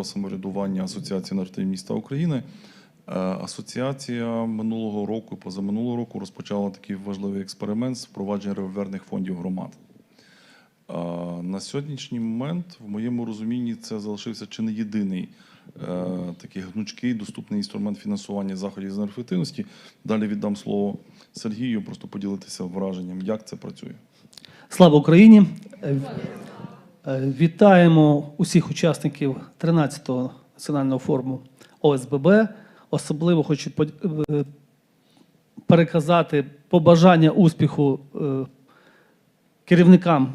місцевого самоврядування Асоціації нартів міста України. Е, Асоціація минулого року, позаминулого року розпочала такий важливий експеримент з впровадження револьверних фондів громад. Е, На сьогоднішній момент, в моєму розумінні, це залишився чи не єдиний е, такий гнучкий доступний інструмент фінансування заходів з енергоефективності. Далі віддам слово Сергію, просто поділитися враженням, як це працює. Слава Україні! Е, Вітаємо усіх учасників 13-го національного форуму ОСББ. Особливо хочу е, переказати побажання успіху е, керівникам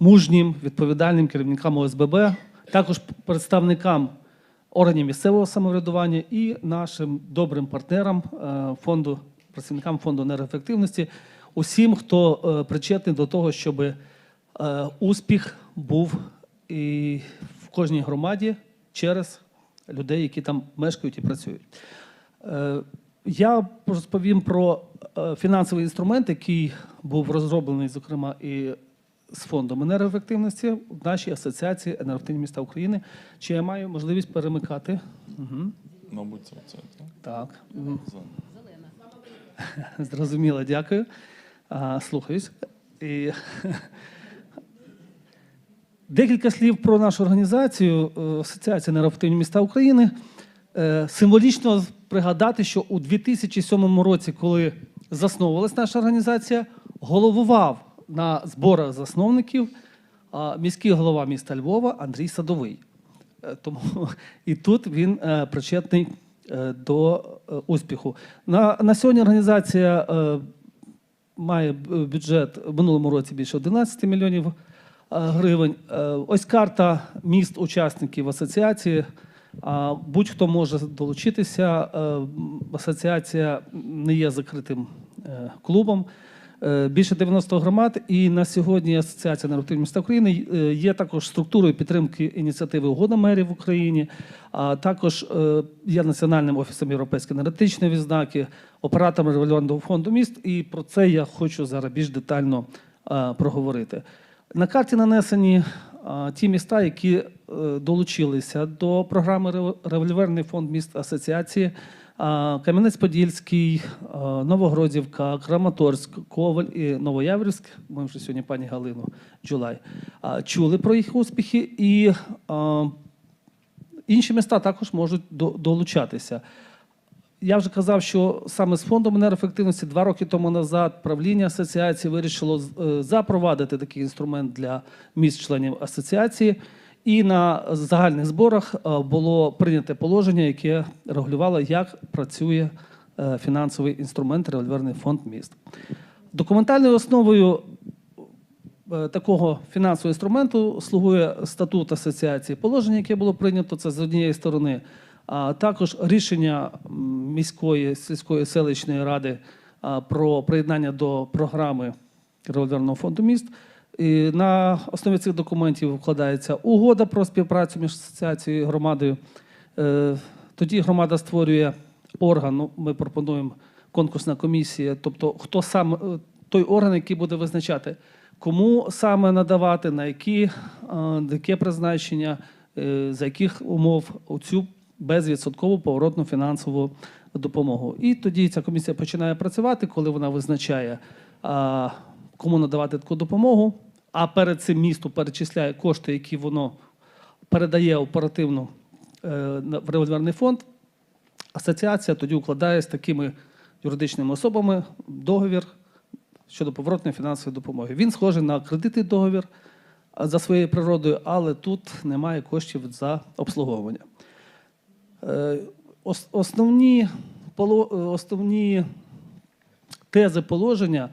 мужнім, відповідальним керівникам ОСББ, також представникам органів місцевого самоврядування і нашим добрим партнерам фонду, працівникам фонду енергоефективності, усім, хто причетний до того, щоб е, успіх був і в кожній громаді через людей, які там мешкають і працюють. Е, Я розповім про е, фінансовий інструмент, який був розроблений, зокрема, і з фондом енергоефективності в нашій асоціації енергоефективні міста України. Чи я маю можливість перемикати? Угу. Мабуть, це, це так. За. зрозуміло, дякую. А, Слухаюсь. І... Декілька слів про нашу організацію е, Асоціація енергоефективні міста України. Е, Символічно пригадати, що у 2007 році, коли засновувалась наша організація, головував на зборах засновників міський голова міста Львова Андрій Садовий. Е, Тому і тут він причетний до успіху. На, на сьогодні організація має бюджет в минулому році більше 11 мільйонів гривень. Е, Ось карта міст-учасників асоціації. Будь-хто може долучитися. Е, Асоціація не є закритим е, клубом. Е, Більше 90 громад, і на сьогодні Асоціація енергоефективних міста України е, є також структурою підтримки ініціативи Угода мерів в Україні, а також е, є національним офісом європейської енергетичної відзнаки, оператором револьверного фонду міст. І про це я хочу зараз більш детально е, проговорити. На карті нанесені ті міста, які е, долучилися до програми Револьверний фонд міст асоціації. Кам'янець-Подільський, а, Новогродівка, Краматорськ, Коваль і Новояврівськ. Ми вже сьогодні пані Галину Джулай чули про їх успіхи, і інші міста також можуть долучатися. Я вже казав, що саме з фондом енергоефективності два роки тому назад правління асоціації вирішило е, запровадити такий інструмент для міст-членів асоціації. І на загальних зборах е, було прийнято положення, яке регулювало, як працює е, фінансовий інструмент револьверний фонд міст. Документальною основою такого фінансового інструменту слугує статут асоціації. Положення, яке було прийнято, це з однієї сторони, а також рішення міської сільської селищної ради про приєднання до програми револьверного фонду міст. І на основі цих документів вкладається угода про співпрацю між асоціацією і громадою. Е, Тоді громада створює орган. Ну, ми пропонуємо конкурсна комісія, тобто хто сам е, той орган, який буде визначати, кому саме надавати, на які, е, яке призначення, за яких умов цю безвідсоткову поворотну фінансову допомогу. І тоді ця комісія починає працювати, коли вона визначає, кому надавати таку допомогу. А перед цим місту перечисляє кошти, які воно передає оперативно е, в револьверний фонд. Асоціація тоді укладає з такими юридичними особами договір щодо поворотної фінансової допомоги. Він схожий на кредитний договір за своєю природою, але тут немає коштів за обслуговування. Е, ос- Основні, е, основні тези положення.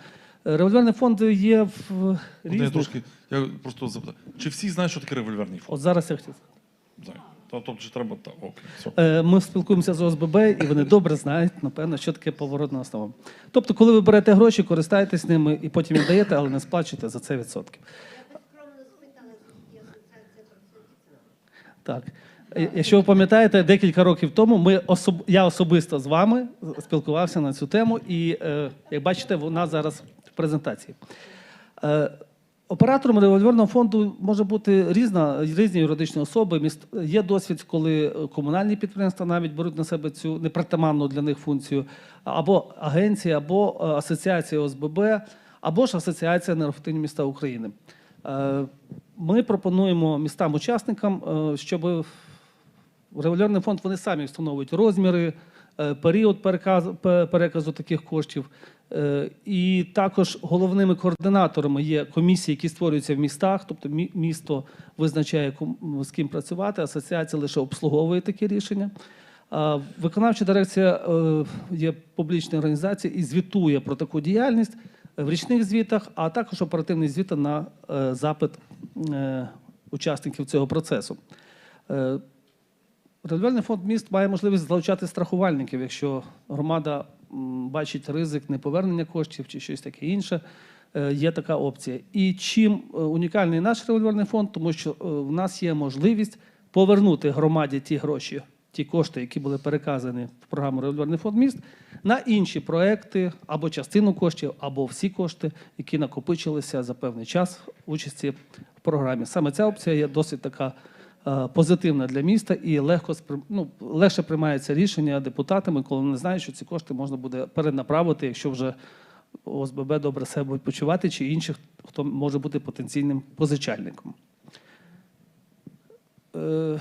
е, Револьверний фонд є в От я трошки, я просто запитаю, чи всі знають, що таке револьверний фонд? От зараз я хотів. Знаю. Тобто, чи треба так, окей. Ми спілкуємося з ОСББ, і вони добре знають, напевно, що таке поворотна основа. Тобто, коли ви берете гроші, користайтесь ними і потім віддаєте, але не сплачуєте за це відсотки. Так. Е, Якщо ви пам'ятаєте, декілька років тому ми особ... я особисто з вами спілкувався на цю тему, і е, як бачите, вона зараз в презентації. Е, Оператором револьверного фонду може бути різна, різні юридичні особи. Міст- Є досвід, коли комунальні підприємства навіть беруть на себе цю непритаманну для них функцію, або агенція, або асоціація ОСББ, або ж асоціація енергоефективні міста України. Ми пропонуємо містам-учасникам, щоб револьверний фонд вони самі встановлюють розміри, е, період переказу, таких коштів. Е, І також головними координаторами є комісії, які створюються в містах, тобто місто визначає, з ким працювати, асоціація лише обслуговує такі рішення. Виконавча дирекція е, є публічною організацією і звітує про таку діяльність в річних звітах, а також оперативні звіти на запит учасників цього процесу. Е, фонд міст має можливість залучати страхувальників, якщо громада бачить ризик неповернення коштів чи щось таке інше. е, Є така опція. І чим е, унікальний наш револьверний фонд, тому що е, в нас є можливість повернути громаді ті гроші, ті кошти, які були переказані в програму Револьверний фонд міст, на інші проекти або частину коштів, або всі кошти, які накопичилися за певний час участі в програмі. Саме ця опція є досить така позитивна для міста і легко ну, легше приймається рішення депутатами, коли вони знають, що ці кошти можна буде перенаправити, якщо вже ОСББ добре себе почувати, чи інших, хто може бути потенційним позичальником. Е,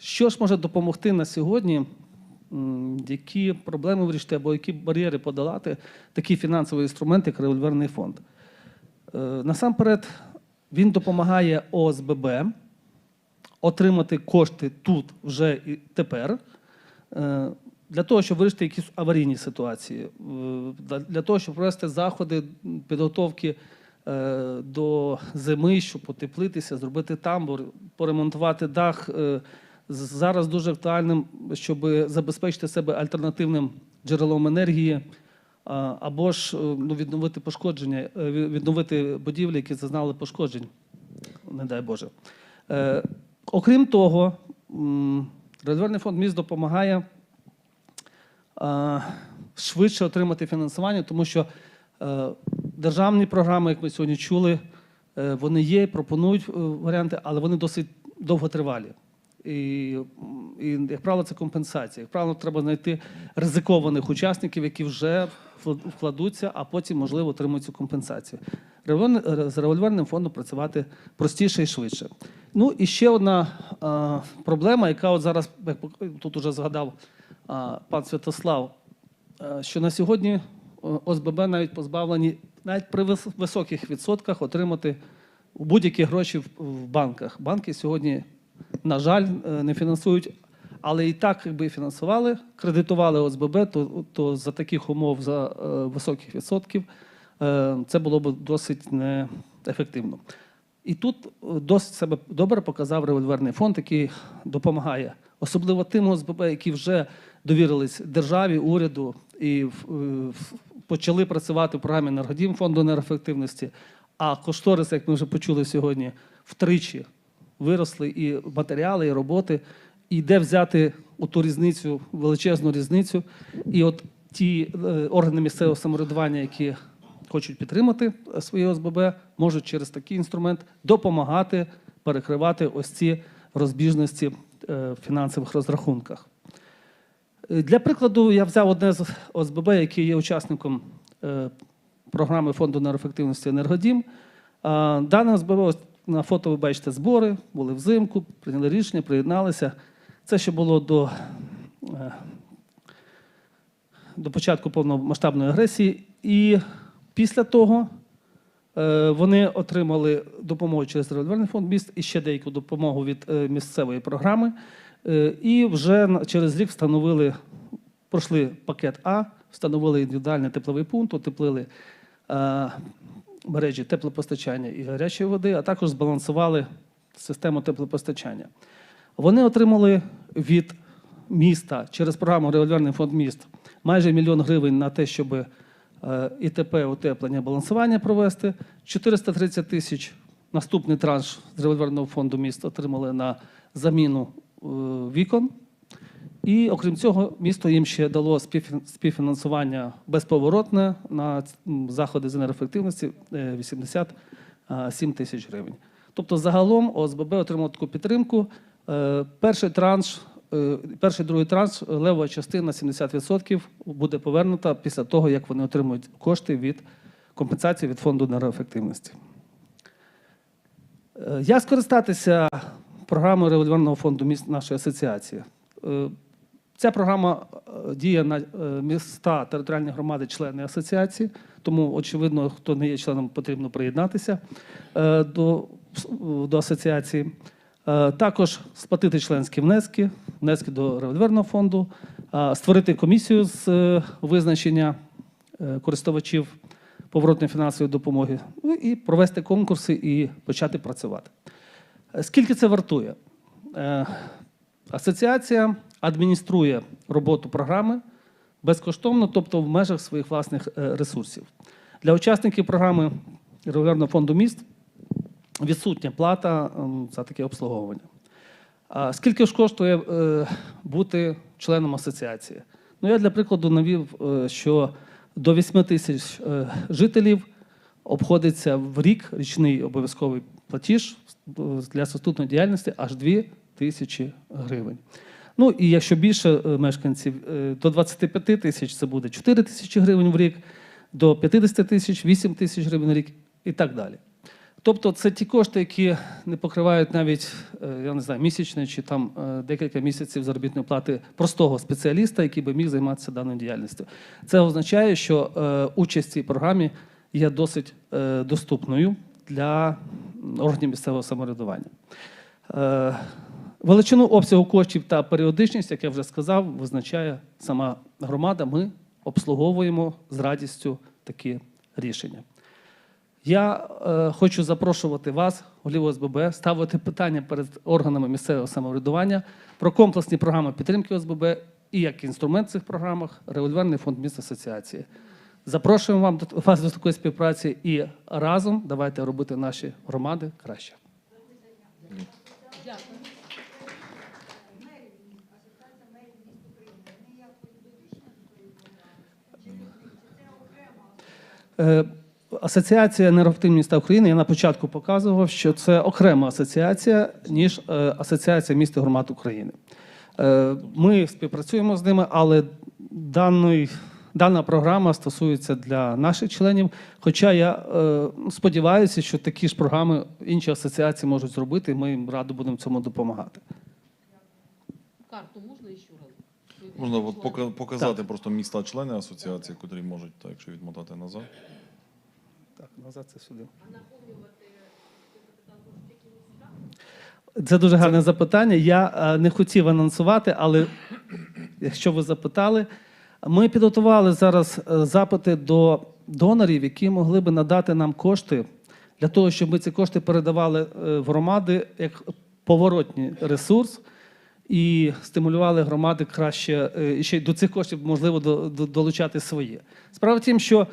Що ж може допомогти на сьогодні? Які проблеми вирішити або які бар'єри подолати такий фінансовий інструмент, як револьверний фонд? Е, Насамперед, він допомагає ОСББ отримати кошти тут вже і тепер. е, Для того, щоб вирішити якісь аварійні ситуації, е, для- того, щоб провести заходи підготовки е, до зими, щоб потеплитися, зробити тамбур, поремонтувати дах. Зараз дуже актуальним, щоб забезпечити себе альтернативним джерелом енергії, або ж ну, відновити пошкодження, відновити будівлі, які зазнали пошкоджень, не дай Боже. Окрім того, Револьверний фонд міст допомагає швидше отримати фінансування, тому що е, державні програми, як ми сьогодні чули, е, вони є, пропонують е, варіанти, але вони досить довготривалі. І, і, як правило, це компенсація. Як правило, треба знайти ризикованих учасників, які вже вкладуться, а потім, можливо, отримують цю компенсацію. З револьверним фондом працювати простіше і швидше. Ну і ще одна е, проблема, яка от зараз, як тут уже згадав а, пан Святослав, е, що на сьогодні ОСББ навіть позбавлені навіть при високих відсотках отримати будь-які гроші в, в банках. Банки сьогодні, на жаль, е, не фінансують, але і так, якби фінансували, кредитували ОСББ, то, то за таких умов, за е, високих відсотків, е, це було б досить неефективно. І тут е, досить себе добре показав револьверний фонд, який допомагає, особливо тим ОСББ, які вже довірились державі, уряду і е, почали працювати в програмі енергодім фонду енергоефективності. А кошторис, як ми вже почули сьогодні, втричі виросли і матеріали, і роботи. І де взяти ту різницю, величезну різницю. І от ті е, органи місцевого самоврядування, які хочуть підтримати е, свої ОСББ, можуть через такий інструмент допомагати перекривати ось ці розбіжності е, в фінансових розрахунках. Е, Для прикладу, я взяв одне з ОСББ, який є учасником програми фонду енергоефективності Енергодім. Дане ОСББ, ось на фото ви бачите збори, були взимку, прийняли рішення, приєдналися. Це ще було до, до початку повномасштабної агресії. І після того е, вони отримали допомогу через револьверний фонд міст і ще деяку допомогу від е, місцевої програми. Е, І вже через рік встановили, пройшли пакет А, встановили індивідуальний тепловий пункт, утеплили мережі теплопостачання і гарячої води, а також збалансували систему теплопостачання. Вони отримали від міста через програму Револьверний фонд міст майже мільйон гривень на те, щоб ІТП, утеплення, балансування провести. 430 тисяч наступний транш з револьверного фонду міст отримали на заміну е, вікон. І окрім цього, місто їм ще дало співфін- співфінансування безповоротне на заходи з енергоефективності е, 80 а, 7 тисяч гривень. Тобто загалом ОСББ отримав таку підтримку. Е, Перший транш, е, перший другий транш, е, левова частина 70% буде повернута після того, як вони отримують кошти від компенсації від фонду енергоефективності. Е, Як скористатися програмою револьверного фонду нашої асоціації? Е, Ця програма е, діє на е, міста територіальні громади, члени асоціації, тому, очевидно, хто не є членом, потрібно приєднатися е, до, до асоціації. Е, Також сплатити членські внески, внески до револьверного фонду, е, створити комісію з е, визначення користувачів поворотної фінансової допомоги, ну і провести конкурси і почати працювати. Скільки це вартує? Асоціація адмініструє роботу програми безкоштовно, тобто в межах своїх власних ресурсів. Для учасників програми регулярного фонду міст відсутня плата ем, за таке обслуговування. Скільки ж коштує е, бути членом асоціації? Ну, я для прикладу навів, е, що до 8 тисяч е, жителів обходиться в рік річний обов'язковий платіж для статутної діяльності аж 2 тисячі гривень. Ну і якщо більше мешканців, до 25 тисяч це буде 4 тисячі гривень в рік, до 50 тисяч 8 тисяч гривень в рік і так далі. Тобто це ті кошти, які не покривають навіть е, я не знаю, місячне чи там е, декілька місяців заробітної плати простого спеціаліста, який би міг займатися даною діяльністю. Це означає, що е, участь в цій програмі є досить доступною для органів місцевого самоврядування. Величину обсягу коштів та періодичність, як я вже сказав, визначає сама громада. Ми обслуговуємо з радістю такі рішення. Я е, хочу запрошувати вас, голів ОСББ, ставити питання перед органами місцевого самоврядування про комплексні програми підтримки ОСББ і як інструмент в цих програмах револьверний фонд міст асоціації. Запрошуємо вам до вас до такої співпраці і разом давайте робити наші громади краще. Е, Асоціація енергоактивних міста України я на початку показував, що це окрема асоціація, ніж е, Асоціація міст і громад України. Е, Ми співпрацюємо з ними, але даний, дана програма стосується для наших членів. Хоча я е, сподіваюся, що такі ж програми інші асоціації можуть зробити, і ми їм радо будемо цьому допомагати. Карту можна ще раз? Можна показати просто міста-члени асоціації, котрі можуть, так, якщо відмотати назад. Так, назад це сюди. Це дуже гарне запитання. Я е, не хотів анонсувати, але якщо ви запитали, ми підготували зараз е, запити до донорів, які могли би надати нам кошти для того, щоб ми ці кошти передавали е, в громади як поворотний ресурс і стимулювали громади краще і ще й до цих коштів можливо до- до- долучати свої. Справа в тім, що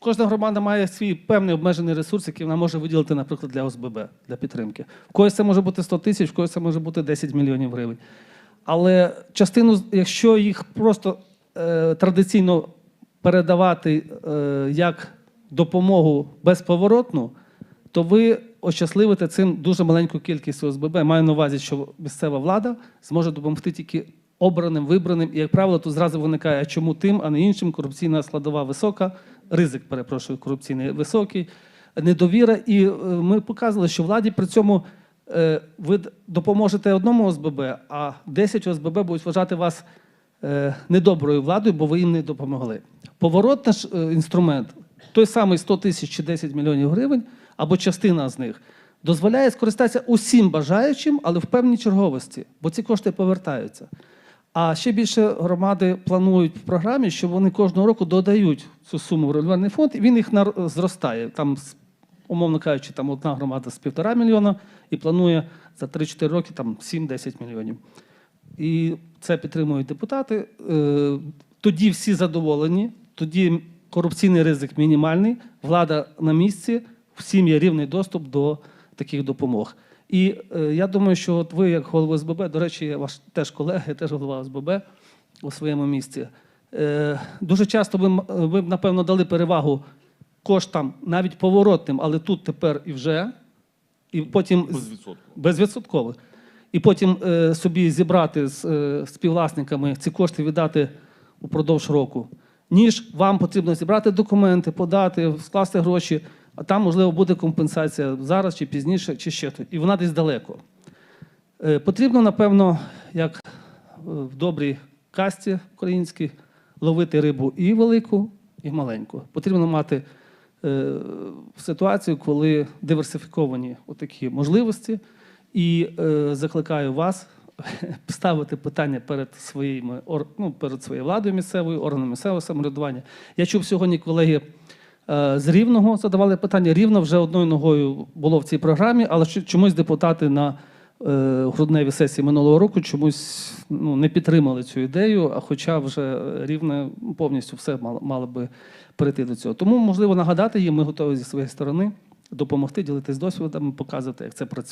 Кожна громада має свій певний обмежений ресурс, який вона може виділити, наприклад, для ОСББ, для підтримки. В когось це може бути 100 тисяч, в когось це може бути 10 мільйонів гривень. Але частину, якщо їх просто е, традиційно передавати е, як допомогу безповоротну, то ви ощасливите цим дуже маленьку кількість ОСББ. Маю на увазі, що місцева влада зможе допомогти тільки обраним, вибраним. І, як правило, тут зразу виникає, чому тим, а не іншим. Корупційна складова висока, ризик, перепрошую, корупційний високий, недовіра. І е, ми показували, що владі при цьому е, ви допоможете одному ОСББ, а 10 ОСББ будуть вважати вас е, недоброю владою, бо ви їм не допомогли. Поворотний ж е, інструмент, той самий 100 тисяч чи 10 мільйонів гривень, або частина з них, дозволяє скористатися усім бажаючим, але в певній черговості, бо ці кошти повертаються. А ще більше громади планують в програмі, що вони кожного року додають цю суму в регулярний фонд, і він їх зростає. Там, умовно кажучи, там одна громада з півтора мільйона і планує за 3-4 роки там 7-10 мільйонів. І це підтримують депутати. Е, Тоді всі задоволені, тоді корупційний ризик мінімальний, влада на місці, всім є рівний доступ до таких допомог. І е, я думаю, що от ви, як голова СББ, до речі, я ваш теж колега, я теж голова СББ у своєму місці. Е, дуже часто ви, ви б, напевно, дали перевагу коштам, навіть поворотним, але тут тепер і вже, і потім Безвідсотково. безвідсотково. І потім е, собі зібрати з е, співвласниками ці кошти віддати упродовж року, ніж вам потрібно зібрати документи, подати, скласти гроші, а там, можливо, буде компенсація зараз чи пізніше, чи ще то. І вона десь далеко. Е, потрібно, напевно, як е, в добрій касті українській, ловити рибу і велику, і маленьку. Потрібно мати е, ситуацію, коли диверсифіковані отакі можливості. І закликаю вас ставити питання перед своїми ну, перед своєю владою місцевою, органами місцевого самоврядування. Я чув сьогодні колеги з Рівного задавали питання. Рівно вже одною ногою було в цій програмі, але чомусь депутати на е, грудневій сесії минулого року чомусь ну, не підтримали цю ідею, а хоча вже рівне повністю все мало, мало би перейти до цього. Тому, можливо, нагадати їм, ми готові зі своєї сторони допомогти, ділитись досвідами, показувати, як це працює.